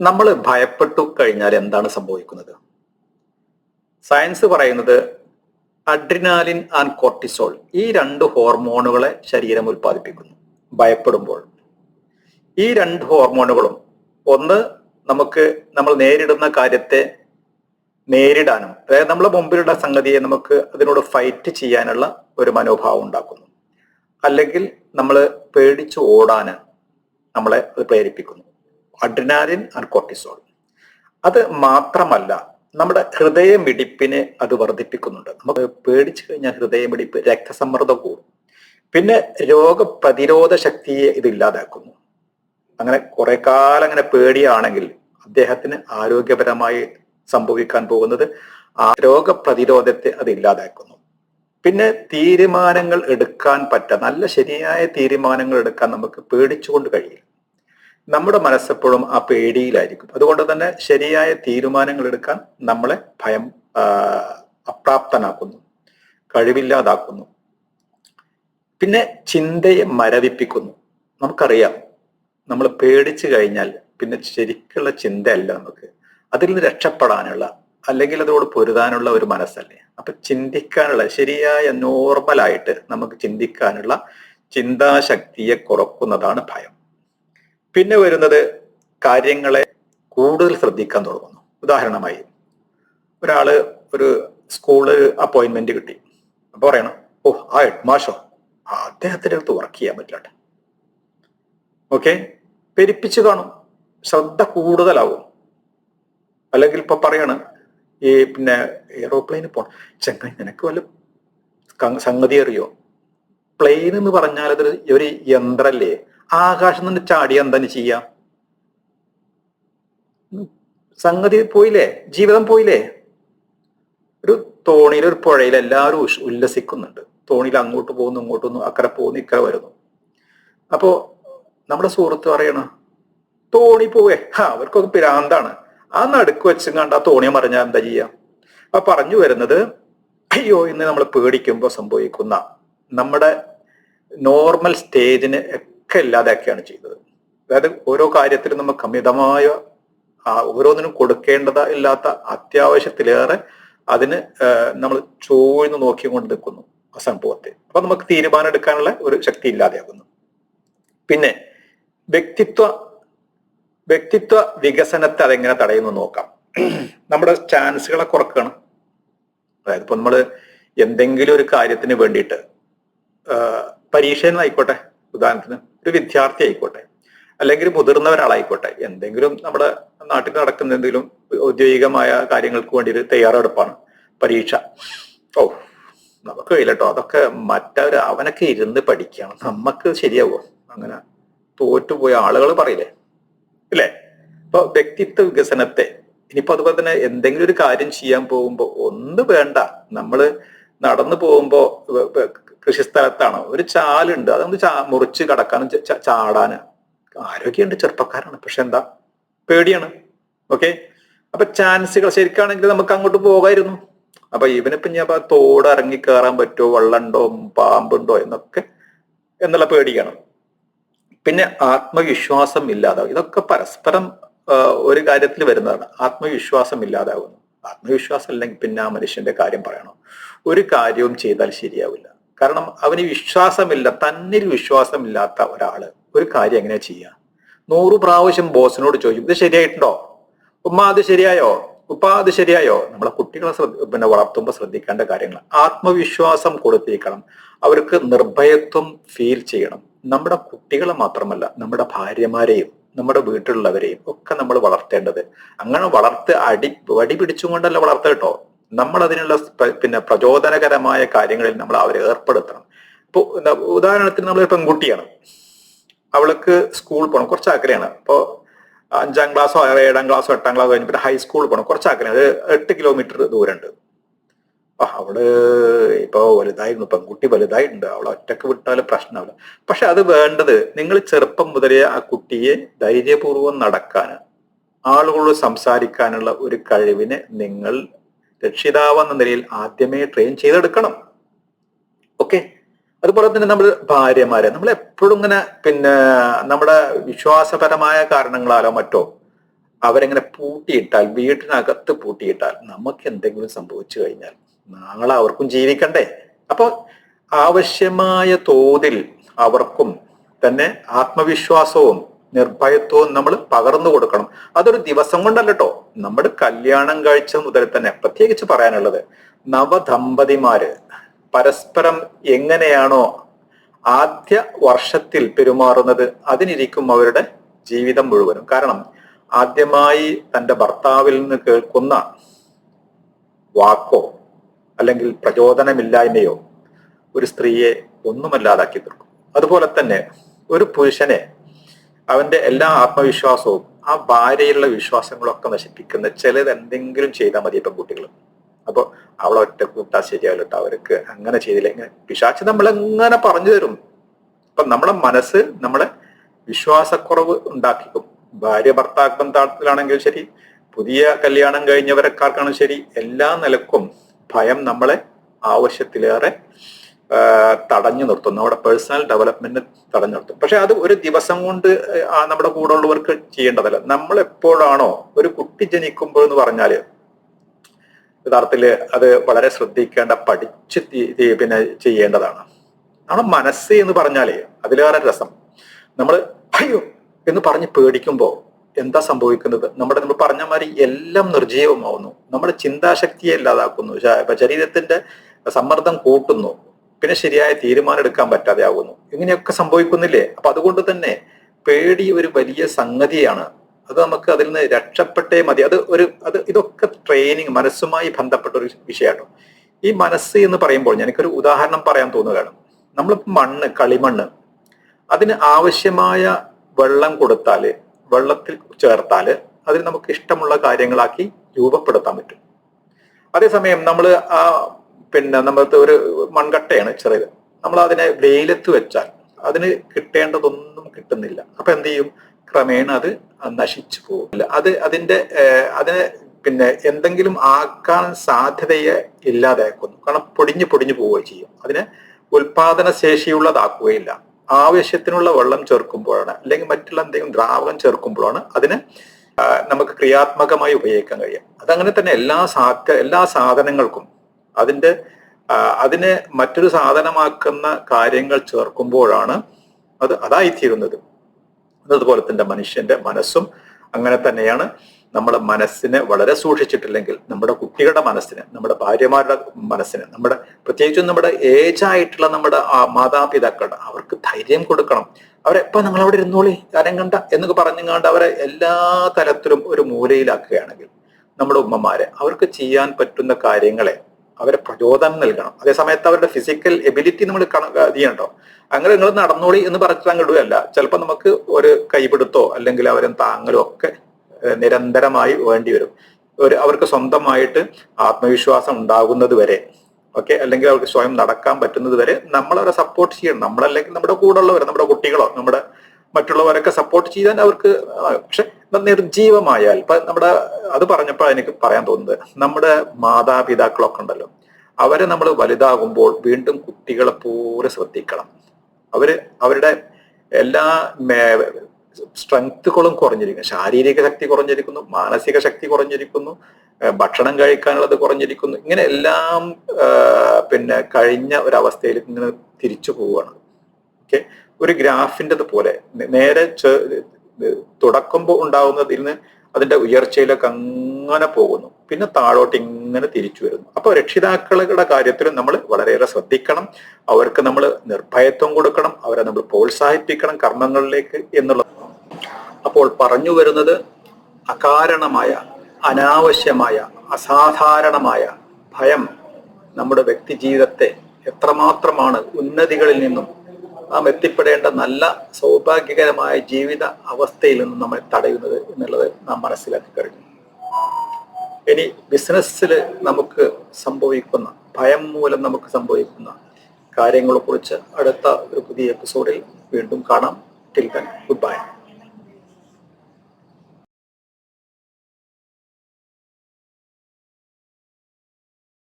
നമ്മൾ ഭയപ്പെട്ടു കഴിഞ്ഞാൽ എന്താണ് സംഭവിക്കുന്നത്? സയൻസ് പറയുന്നത് അഡ്രിനാലിൻ ആൻഡ് കോർട്ടിസോൾ ഈ രണ്ട് ഹോർമോണുകളെ ശരീരം ഉൽപ്പാദിപ്പിക്കുന്നു ഭയപ്പെടുമ്പോൾ. ഈ രണ്ട് ഹോർമോണുകളും ഒന്ന് നമുക്ക് നമ്മൾ നേരിടുന്ന കാര്യത്തെ നേരിടാനും അതായത് നമ്മളെ മുമ്പിലുള്ള സംഗതിയെ നമുക്ക് അതിനോട് ഫൈറ്റ് ചെയ്യാനുള്ള ഒരു മനോഭാവം ഉണ്ടാക്കുന്നു. അല്ലെങ്കിൽ നമ്മൾ പേടിച്ച് ഓടാൻ നമ്മളെ അത് പ്രേരിപ്പിക്കുന്നു. അഡ്രിനാലിൻ ആൻഡ് കോർട്ടിസോൾ അത് മാത്രമല്ല നമ്മുടെ ഹൃദയമിടിപ്പിനെ അത് വർദ്ധിപ്പിക്കുന്നുണ്ട്. നമുക്ക് പേടിച്ചു കഴിഞ്ഞാൽ ഹൃദയമിടിപ്പ് രക്തസമ്മർദ്ദം കൂടും. പിന്നെ രോഗപ്രതിരോധ ശക്തിയെ ഇത് ഇല്ലാതാക്കുന്നു. അങ്ങനെ കുറെ കാലം അങ്ങനെ പേടിയാണെങ്കിൽ അദ്ദേഹത്തിന് ആരോഗ്യപരമായി സംഭവിക്കാൻ പോകുന്നത് ആ രോഗപ്രതിരോധത്തെ അത് ഇല്ലാതാക്കുന്നു. പിന്നെ തീരുമാനങ്ങൾ എടുക്കാൻ പറ്റ നല്ല ശരിയായ തീരുമാനങ്ങൾ എടുക്കാൻ നമുക്ക് പേടിച്ചുകൊണ്ട് കഴിയില്ല. നമ്മുടെ മനസ്സെപ്പോഴും ആ പേടിയിലായിരിക്കും. അതുകൊണ്ട് തന്നെ ശരിയായ തീരുമാനങ്ങൾ എടുക്കാൻ നമ്മളെ ഭയം അപ്രാപ്തനാക്കുന്നു കഴിവില്ലാതാക്കുന്നു. പിന്നെ ചിന്തയെ മരവിപ്പിക്കുന്നു. നമുക്കറിയാം നമ്മൾ പേടിച്ചു കഴിഞ്ഞാൽ പിന്നെ ശരിക്കുള്ള ചിന്തയല്ല നമുക്ക്. അതിൽ നിന്ന് രക്ഷപ്പെടാനുള്ള അല്ലെങ്കിൽ അതോട് പൊരുതാനുള്ള ഒരു മനസ്സല്ലേ. അപ്പൊ ചിന്തിക്കാനുള്ള ശരിയായ നോർമലായിട്ട് നമുക്ക് ചിന്തിക്കാനുള്ള ചിന്താശക്തിയെ കുറക്കുന്നതാണ് ഭയം. പിന്നെ വരുന്നത് കാര്യങ്ങളെ കൂടുതൽ ശ്രദ്ധിക്കാൻ തുടങ്ങുന്നു. ഉദാഹരണമായി ഒരാൾ ഒരു സ്കൂൾ അപ്പോയിന്റ്മെന്റ് കിട്ടി. അപ്പൊ പറയണം ഓ ആ ഹെഡ് മാഷോ ആ അദ്ദേഹത്തിന്റെ അടുത്ത് വർക്ക് ചെയ്യാൻ പറ്റില്ല ഓക്കെ പെരുപ്പിച്ചു കാണും. ശ്രദ്ധ കൂടുതലാവും. അല്ലെങ്കിൽ ഇപ്പൊ പറയാണ് ഈ പിന്നെ എയ്റോപ്ലെയിനിൽ പോണം ചെങ്ങായി നിനക്ക് വല്ല സംഗതി അറിയോ? പ്ലെയിൻ എന്ന് പറഞ്ഞാൽ അതൊരു ഒരു യന്ത്രല്ലേ? ആകാശം നിന്ന് ചാടി എന്താണ് ചെയ്യാ? സംഗതി പോയില്ലേ? ജീവിതം പോയില്ലേ? ഒരു തോണിയിൽ ഒരു പുഴയിൽ എല്ലാവരും ഉല്ലസിക്കുന്നുണ്ട്. തോണിയിൽ അങ്ങോട്ട് പോകുന്നു ഇങ്ങോട്ട് പോകുന്നു അക്കരെ പോകുന്നു ഇക്കരെ വരുന്നു. അപ്പോ നമ്മുടെ സുഹൃത്ത് പറയണ തോണി പോവേ. അവർക്കൊക്കെ പിരാന്താണ്. ആ നടുക്ക് വെച്ചും കണ്ട് ആ തോണിയെ മറിഞ്ഞാൽ എന്താ ചെയ്യാം? അപ്പൊ പറഞ്ഞു വരുന്നത് അയ്യോ ഇന്ന് നമ്മൾ പേടിക്കുമ്പോൾ സംഭവിക്കുന്ന നമ്മുടെ നോർമൽ സ്റ്റേജിന് ഒക്കെ ഇല്ലാതാക്കിയാണ് ചെയ്തത്. അതായത് ഓരോ കാര്യത്തിലും നമുക്ക് അമിതമായ ഓരോന്നിനും കൊടുക്കേണ്ടത് ഇല്ലാത്ത അത്യാവശ്യത്തിലേറെ അതിന് നമ്മൾ ചോഴ്ന്നു നോക്കിക്കൊണ്ട് നിൽക്കുന്നു ആ സംഭവത്തെ. അപ്പൊ നമുക്ക് തീരുമാനം എടുക്കാനുള്ള ഒരു ശക്തി ഇല്ലാതെയാകുന്നു. പിന്നെ വ്യക്തിത്വ വ്യക്തിത്വ വികസനത്തെ അതെങ്ങനെ തടയുന്നു നോക്കാം. നമ്മുടെ ചാൻസുകളെ കുറക്കണം. അതായത് ഇപ്പൊ നമ്മൾ എന്തെങ്കിലും ഒരു കാര്യത്തിന് വേണ്ടിയിട്ട് പരീക്ഷയിൽ ആയിക്കോട്ടെ ഉദാഹരണത്തിന് ഒരു വിദ്യാർത്ഥി ആയിക്കോട്ടെ അല്ലെങ്കിൽ മുതിർന്ന ഒരാളായിക്കോട്ടെ എന്തെങ്കിലും നമ്മുടെ നാട്ടിൽ നടക്കുന്ന എന്തെങ്കിലും ഔദ്യോഗികമായ കാര്യങ്ങൾക്ക് വേണ്ടി ഒരു തയ്യാറെടുപ്പാണ് പരീക്ഷ. ഓ നമുക്ക് കഴിയില്ലട്ടോ. അതൊക്കെ മറ്റവർ അവനൊക്കെ ഇരുന്ന് പഠിക്കണം. നമുക്ക് ശരിയാവോ? അങ്ങനെ തോറ്റുപോയ ആളുകൾ പറയില്ലേ? ഇല്ലേ? അപ്പൊ വ്യക്തിത്വ വികസനത്തെ ഇനിയിപ്പോ അതുപോലെ തന്നെ എന്തെങ്കിലും ഒരു കാര്യം ചെയ്യാൻ പോകുമ്പോൾ ഒന്ന് വേണ്ട. നമ്മൾ നടന്നു പോകുമ്പോ കൃഷിസ്ഥലത്താണ്. ഒരു ചാലുണ്ട്. അതൊന്ന് ചാ മുറിച്ച് കടക്കാനും ചാടാനും. ആരോഗ്യമുണ്ട് ചെറുപ്പക്കാരാണ്. പക്ഷെ എന്താ? പേടിയാണ്. ഓക്കെ? അപ്പൊ ചാൻസുകൾ ശരിക്കാണെങ്കിൽ നമുക്ക് അങ്ങോട്ട് പോകായിരുന്നു. അപ്പൊ ഇവനിപ്പോ ഞാൻ തോട് ഇറങ്ങി കയറാൻ പറ്റുമോ? വെള്ളമുണ്ടോ പാമ്പുണ്ടോ? എന്നൊക്കെ എന്നുള്ള പേടിയാണ്. പിന്നെ ആത്മവിശ്വാസം ഇല്ലാതാവും. ഇതൊക്കെ പരസ്പരം ഒരു കാര്യത്തിൽ വരുന്നതാണ്. ആത്മവിശ്വാസം ഇല്ലാതാവുന്നു. ആത്മവിശ്വാസം അല്ലെങ്കിൽ പിന്നെ ആ മനുഷ്യന്റെ കാര്യം പറയണം. ഒരു കാര്യവും ചെയ്താൽ ശരിയാവില്ല. കാരണം അവന് വിശ്വാസമില്ല തന്നിൽ വിശ്വാസമില്ലാത്ത ഒരാൾ. ഒരു കാര്യം എങ്ങനെ ചെയ്യുക നൂറ് പ്രാവശ്യം ബോസിനോട് ചോദിക്കും ഇത് ശരിയായിട്ടുണ്ടോ? ഉമ്മ അത് ശരിയായോ? ഉപ്പ അത് ശരിയായോ? നമ്മളെ കുട്ടികളെ പിന്നെ വളർത്തുമ്പോൾ ശ്രദ്ധിക്കേണ്ട കാര്യങ്ങൾ. ആത്മവിശ്വാസം കൊടുത്തേക്കണം അവർക്ക് നിർഭയത്വം ഫീൽ ചെയ്യണം. നമ്മുടെ കുട്ടികളെ മാത്രമല്ല നമ്മുടെ ഭാര്യമാരെയും നമ്മുടെ വീട്ടിലുള്ളവരെയും ഒക്കെ നമ്മൾ വളർത്തേണ്ടത്. അങ്ങനെ വളർത്ത് അടി വടി പിടിച്ചുകൊണ്ടല്ല വളർത്ത കേട്ടോ? നമ്മൾ അതിനുള്ള പിന്നെ പ്രചോദനകരമായ കാര്യങ്ങളിൽ നമ്മൾ അവരെ ഏർപ്പെടുത്തണം. ഇപ്പൊ എന്താ- ഉദാഹരണത്തിന് നമ്മൾ പെൺകുട്ടിയാണ്. അവൾക്ക് സ്കൂൾ പോകണം കുറച്ച് ആഗ്രഹമാണ്. അപ്പോൾ അഞ്ചാം ക്ലാസ്സോ ഏഴാം ക്ലാസ്സോ എട്ടാം ക്ലാസ്സോ കഴിഞ്ഞ് പിന്നെ ഹൈസ്കൂളിൽ പോകണം കുറച്ച് ആഗ്രഹം. അത് എട്ട് കിലോമീറ്റർ ദൂരമുണ്ട്. അപ്പൊ അവൾ ഇപ്പൊ വലുതായിരുന്നു പെൺകുട്ടി വലുതായിട്ടുണ്ട്. അവൾ ഒറ്റയ്ക്ക് വിട്ടാൽ പ്രശ്നമില്ല. പക്ഷെ അത് വേണ്ടത് നിങ്ങൾ ചെറുപ്പം മുതലേ ആ കുട്ടിയെ ധൈര്യപൂർവം നടക്കാൻ ആളുകളോട് സംസാരിക്കാനുള്ള ഒരു കഴിവിനെ നിങ്ങൾ രക്ഷിതാവെന്ന നിലയിൽ ആദ്യമേ ട്രെയിൻ ചെയ്തെടുക്കണം. ഓക്കെ അതുപോലെ തന്നെ നമ്മൾ ഭാര്യമാരെ നമ്മൾ എപ്പോഴും ഇങ്ങനെ പിന്നെ നമ്മുടെ വിശ്വാസപരമായ കാരണങ്ങളാലോ മറ്റോ അവരെങ്ങനെ പൂട്ടിയിട്ടാൽ വീട്ടിനകത്ത് പൂട്ടിയിട്ടാൽ നമുക്ക് എന്തെങ്കിലും സംഭവിച്ചു കഴിഞ്ഞാൽ നാളെ അവർക്കും ജീവിക്കണ്ടേ? അപ്പോൾ ആവശ്യമായ തോതിൽ അവർക്കും തന്നെ ആത്മവിശ്വാസവും നിർഭയത്വവും നമ്മൾ പകർന്നു കൊടുക്കണം. അതൊരു ദിവസം കൊണ്ടല്ല കേട്ടോ നമ്മുടെ കല്യാണം കഴിച്ച മുതൽ തന്നെ പ്രത്യേകിച്ച് പറയാനുള്ളത് നവദമ്പതിമാര് പരസ്പരം എങ്ങനെയാണോ ആദ്യ വർഷത്തിൽ പെരുമാറുന്നത് അതിനിരിക്കും അവരുടെ ജീവിതം മുഴുവനും. കാരണം ആദ്യമായി തന്റെ ഭർത്താവിൽ നിന്ന് കേൾക്കുന്ന വാക്കോ അല്ലെങ്കിൽ പ്രചോദനമില്ലായ്മയോ ഒരു സ്ത്രീയെ ഒന്നുമല്ലാതാക്കി തീർക്കും. അതുപോലെ തന്നെ ഒരു പുരുഷനെ അവന്റെ എല്ലാ ആത്മവിശ്വാസവും ആ ഭാര്യയിലുള്ള വിശ്വാസങ്ങളൊക്കെ നശിപ്പിക്കുന്ന ചിലത് എന്തെങ്കിലും ചെയ്താൽ മതി പെൺകുട്ടികൾ അപ്പൊ അവളെ ഒറ്റ കൂട്ടാ ശരിയാവില്ല അവർക്ക് അങ്ങനെ ചെയ്തില്ല. പിശാച്ച് നമ്മളെങ്ങനെ പറഞ്ഞു തരും. അപ്പൊ നമ്മുടെ മനസ്സ് നമ്മളെ വിശ്വാസക്കുറവ് ഉണ്ടാക്കിക്കും. ഭാര്യ ഭർത്താക്ക താളത്തിലാണെങ്കിലും ശരി പുതിയ കല്യാണം കഴിഞ്ഞവരെക്കാർക്കാണ് ശരി എല്ലാ നിലക്കും ഭയം നമ്മളെ ആവശ്യത്തിലേറെ തടഞ്ഞു നിർത്തും നമ്മുടെ പേഴ്സണൽ ഡെവലപ്മെന്റ് തടഞ്ഞു നിർത്തും പക്ഷെ അത് ഒരു ദിവസം കൊണ്ട് നമ്മുടെ കൂടെ ഉള്ളവർക്ക് ചെയ്യേണ്ടതല്ല. നമ്മൾ എപ്പോഴാണോ ഒരു കുട്ടി ജനിക്കുമ്പോൾ എന്ന് പറഞ്ഞാൽ യഥാർത്ഥത്തിൽ അത് വളരെ ശ്രദ്ധിക്കേണ്ട പഠിച്ച് പിന്നെ ചെയ്യേണ്ടതാണ്. നമ്മുടെ മനസ്സ് എന്ന് പറഞ്ഞാലേ അതിലേറെ രസം. നമ്മൾ അയ്യോ എന്ന് പറഞ്ഞ് പേടിക്കുമ്പോൾ എന്താ സംഭവിക്കുന്നത്? നമ്മുടെ നമ്മൾ പറഞ്ഞ മാതിരി എല്ലാം നിർജീവമാവുന്നു നമ്മുടെ ചിന്താശക്തിയെ ഇല്ലാതാക്കുന്നു. ശരീരത്തിന്റെ സമ്മർദ്ദം കൂട്ടുന്നു. പിന്നെ ശരിയായ തീരുമാനം എടുക്കാൻ പറ്റാതെ ആകുന്നു ഇങ്ങനെയൊക്കെ സംഭവിക്കുന്നില്ലേ? അപ്പൊ അതുകൊണ്ട് തന്നെ പേടി ഒരു വലിയ സംഗതിയാണ്. അത് നമുക്ക് അതിൽ നിന്ന് രക്ഷപ്പെട്ടേ മതി. അത് ഒരു അത് ഇതൊക്കെ ട്രെയിനിങ് മനസ്സുമായി ബന്ധപ്പെട്ട ഒരു വിഷയമാണ് ഈ മനസ്സ് എന്ന് പറയുമ്പോൾ എനിക്കൊരു ഉദാഹരണം പറയാൻ തോന്നുകയാണ്. നമ്മൾ മണ്ണ് കളിമണ്ണ്. അതിന് ആവശ്യമായ വെള്ളം കൊടുത്താൽ വെള്ളത്തിൽ ചേർത്താൽ അതിന് നമുക്ക് ഇഷ്ടമുള്ള കാര്യങ്ങളാക്കി രൂപപ്പെടുത്താൻ പറ്റും. അതേസമയം നമ്മൾ ആ പിന്നെ നമ്മളത്തെ ഒരു മൺകട്ടയാണ് ചെറിയത്. നമ്മൾ അതിനെ വെയിലത്ത് വെച്ചാൽ അതിന് കിട്ടേണ്ടതൊന്നും കിട്ടുന്നില്ല. അപ്പൊ എന്ത് ചെയ്യും? ക്രമേണ അത് നശിച്ചു പോകില്ല അത് അതിന്റെ അതിനെ പിന്നെ എന്തെങ്കിലും ആക്കാൻ സാധ്യതയെ ഇല്ലാതാക്കുന്നു. കാരണം പൊടിഞ്ഞു പൊടിഞ്ഞു പോവുകയും ചെയ്യും. അതിനെ ഉൽപാദന ശേഷിയുള്ളതാക്കുകയില്ല. ആവശ്യത്തിനുള്ള വെള്ളം ചേർക്കുമ്പോഴാണ് അല്ലെങ്കിൽ മറ്റുള്ള എന്തെങ്കിലും ദ്രാവകം ചേർക്കുമ്പോഴാണ് അതിന് നമുക്ക് ക്രിയാത്മകമായി ഉപയോഗിക്കാൻ കഴിയും അതങ്ങനെ തന്നെ എല്ലാ സാ എല്ലാ സാധനങ്ങൾക്കും അതിന്റെ അതിനെ മറ്റൊരു സാധനമാക്കുന്ന കാര്യങ്ങൾ ചേർക്കുമ്പോഴാണ് അത് അതായിത്തീരുന്നത്. അതുപോലെ തന്നെ മനുഷ്യന്റെ മനസ്സും അങ്ങനെ തന്നെയാണ്. നമ്മുടെ മനസ്സിനെ വളരെ സൂക്ഷിച്ചിട്ടില്ലെങ്കിൽ നമ്മുടെ കുട്ടികളുടെ മനസ്സിന് നമ്മുടെ ഭാര്യമാരുടെ മനസ്സിന് നമ്മുടെ പ്രത്യേകിച്ചും നമ്മുടെ ഏജ് ആയിട്ടുള്ള നമ്മുടെ ആ മാതാപിതാക്കളുടെ അവർക്ക് ധൈര്യം കൊടുക്കണം. അവരെപ്പോ നിങ്ങൾ അവിടെ ഇരുന്നോളി കാര്യം കണ്ട എന്നൊക്കെ പറഞ്ഞുകൊണ്ട് അവരെ എല്ലാ തരത്തിലും ഒരു മൂലയിലാക്കുകയാണെങ്കിൽ നമ്മുടെ ഉമ്മമാരെ അവർക്ക് ചെയ്യാൻ പറ്റുന്ന കാര്യങ്ങളെ അവരെ പ്രചോദനം നൽകണം. അതേ സമയത്ത് അവരുടെ ഫിസിക്കൽ എബിലിറ്റി നമ്മൾ ചെയ്യണ്ടോ അങ്ങനെ നിങ്ങൾ നടന്നോളി എന്ന് പറഞ്ഞാൽ അങ്ങ് ഇടുകയല്ല. ചിലപ്പോൾ നമുക്ക് ഒരു കൈപിടുത്തോ അല്ലെങ്കിൽ അവരെ താങ്ങലോ ഒക്കെ നിരന്തരമായി വേണ്ടി വരും. ഒരു അവർക്ക് സ്വന്തമായിട്ട് ആത്മവിശ്വാസം ഉണ്ടാകുന്നത് വരെ ഓക്കെ? അല്ലെങ്കിൽ അവർക്ക് സ്വയം നടക്കാൻ പറ്റുന്നത് വരെ നമ്മൾ അവരെ സപ്പോർട്ട് ചെയ്യണം. നമ്മളല്ലെങ്കിൽ നമ്മുടെ കൂടെ ഉള്ളവർ നമ്മുടെ കുട്ടികളോ നമ്മുടെ മറ്റുള്ളവരൊക്കെ സപ്പോർട്ട് ചെയ്യാൻ അവർക്ക് പക്ഷെ നിർജീവമായാൽ ഇപ്പൊ നമ്മുടെ അത് പറഞ്ഞപ്പോൾ എനിക്ക് പറയാൻ തോന്നുന്നത് നമ്മുടെ മാതാപിതാക്കളൊക്കെ ഉണ്ടല്ലോ അവരെ നമ്മൾ വലുതാകുമ്പോൾ വീണ്ടും കുട്ടികളെ പോലെ ശ്രദ്ധിക്കണം. അവർ അവരുടെ എല്ലാ സ്ട്രെങ്ത്തുകളും കുറഞ്ഞിരിക്കുന്നു. ശാരീരിക ശക്തി കുറഞ്ഞിരിക്കുന്നു മാനസിക ശക്തി കുറഞ്ഞിരിക്കുന്നു ഭക്ഷണം കഴിക്കാനുള്ളത് കുറഞ്ഞിരിക്കുന്നു ഇങ്ങനെ എല്ലാം പിന്നെ കഴിഞ്ഞ ഒരവസ്ഥയിൽ ഇങ്ങനെ തിരിച്ചു പോവുകയാണ്. ഓക്കെ ഒരു ഗ്രാഫിന്റെത് പോലെ നേരെ തുടക്കുമ്പോൾ ഉണ്ടാകുന്നതിൽ നിന്ന് അതിന്റെ ഉയർച്ചയിലൊക്കെ അങ്ങനെ പോകുന്നു. പിന്നെ താഴോട്ട് ഇങ്ങനെ തിരിച്ചു വരുന്നു. അപ്പൊ രക്ഷിതാക്കളുടെ കാര്യത്തിലും നമ്മൾ വളരെയേറെ ശ്രദ്ധിക്കണം. അവർക്ക് നമ്മൾ നിർഭയത്വം കൊടുക്കണം. അവരെ നമ്മൾ പ്രോത്സാഹിപ്പിക്കണം കർമ്മങ്ങളിലേക്ക് എന്നുള്ളത്. അപ്പോൾ പറഞ്ഞു വരുന്നത് അകാരണമായ അനാവശ്യമായ അസാധാരണമായ ഭയം നമ്മുടെ വ്യക്തി ജീവിതത്തെ എത്രമാത്രമാണ് ഉന്നതികളിൽ നിന്നും നാം എത്തിപ്പെടേണ്ട നല്ല സൗഭാഗ്യകരമായ ജീവിത അവസ്ഥയിൽ നിന്നും നമ്മൾ തടയുന്നത് എന്നുള്ളത് നാം മനസ്സിലാക്കി കഴിഞ്ഞു. ഇനി ബിസിനസ്സിൽ നമുക്ക് സംഭവിക്കുന്ന ഭയം മൂലം നമുക്ക് സംഭവിക്കുന്ന കാര്യങ്ങളെക്കുറിച്ച് അടുത്ത ഒരു പുതിയ എപ്പിസോഡിൽ വീണ്ടും കാണാം. Till then good bye